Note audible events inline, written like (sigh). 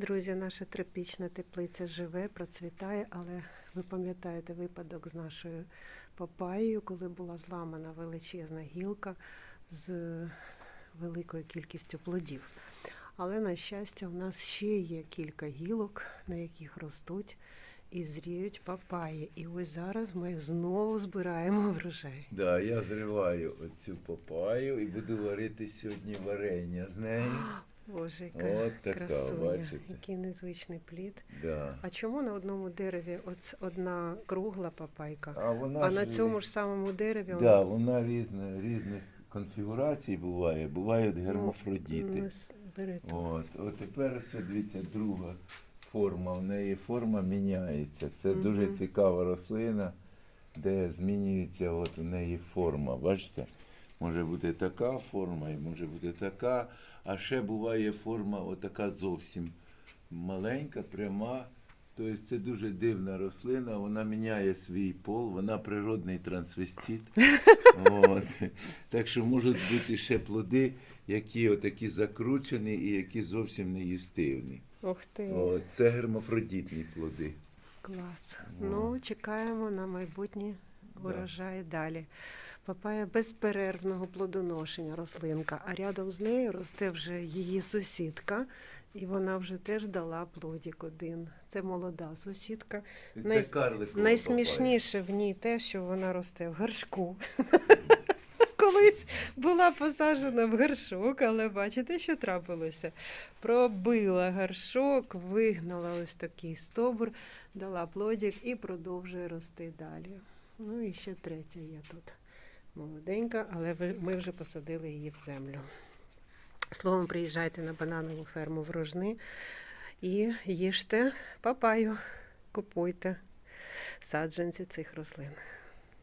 Друзі, наша тропічна теплиця живе, процвітає, але ви пам'ятаєте випадок з нашою папаєю, коли була зламана величезна гілка з великою кількістю плодів. Але, на щастя, у нас ще є кілька гілок, на яких ростуть і зріють папаї. І ось зараз ми знову збираємо врожай. Да, я зриваю оцю папаю і буду варити сьогодні варення з неї. Боже, яка От така, красуня, бачите. який незвичний плід. Да. А чому на одному дереві оц- одна кругла папайка, А, вона а ж, на цьому ж самому дереві да, вона різна, різних конфігурацій буває. Бувають Ну, гермафродіти. ну. От, от тепер ось дивіться, друга форма. В неї форма міняється. Це Мгм. дуже цікава рослина, де змінюється от у неї форма. Бачите? Може бути така форма, і може бути така. А ще буває форма отака зовсім маленька, пряма. Тобто це дуже дивна рослина, вона міняє свій пол, вона природний трансвестит. (laughs) От. Так що можуть бути ще плоди, які отакі закручені і які зовсім не їстивні. Ух ти, О, це гермафродітні плоди. клас. О. Ну, чекаємо на майбутні Да. урожаї далі. Папая безперервного плодоношення рослинка, а рядом з нею росте вже її сусідка, і вона вже теж дала плодік один. Це молода сусідка. Це Най- Найсмішніше в ній те, що вона росте в горшку. (laughs) Колись була посаджена в горшок, але бачите, що трапилося? Пробила горшок, вигнала ось такий стовбур, дала плодик і продовжує рости далі. Ну і ще третя є тут. Молоденька, але ми вже посадили її в землю. Словом, приїжджайте на бананову ферму в Рожни і їжте папаю, купуйте саджанці цих рослин.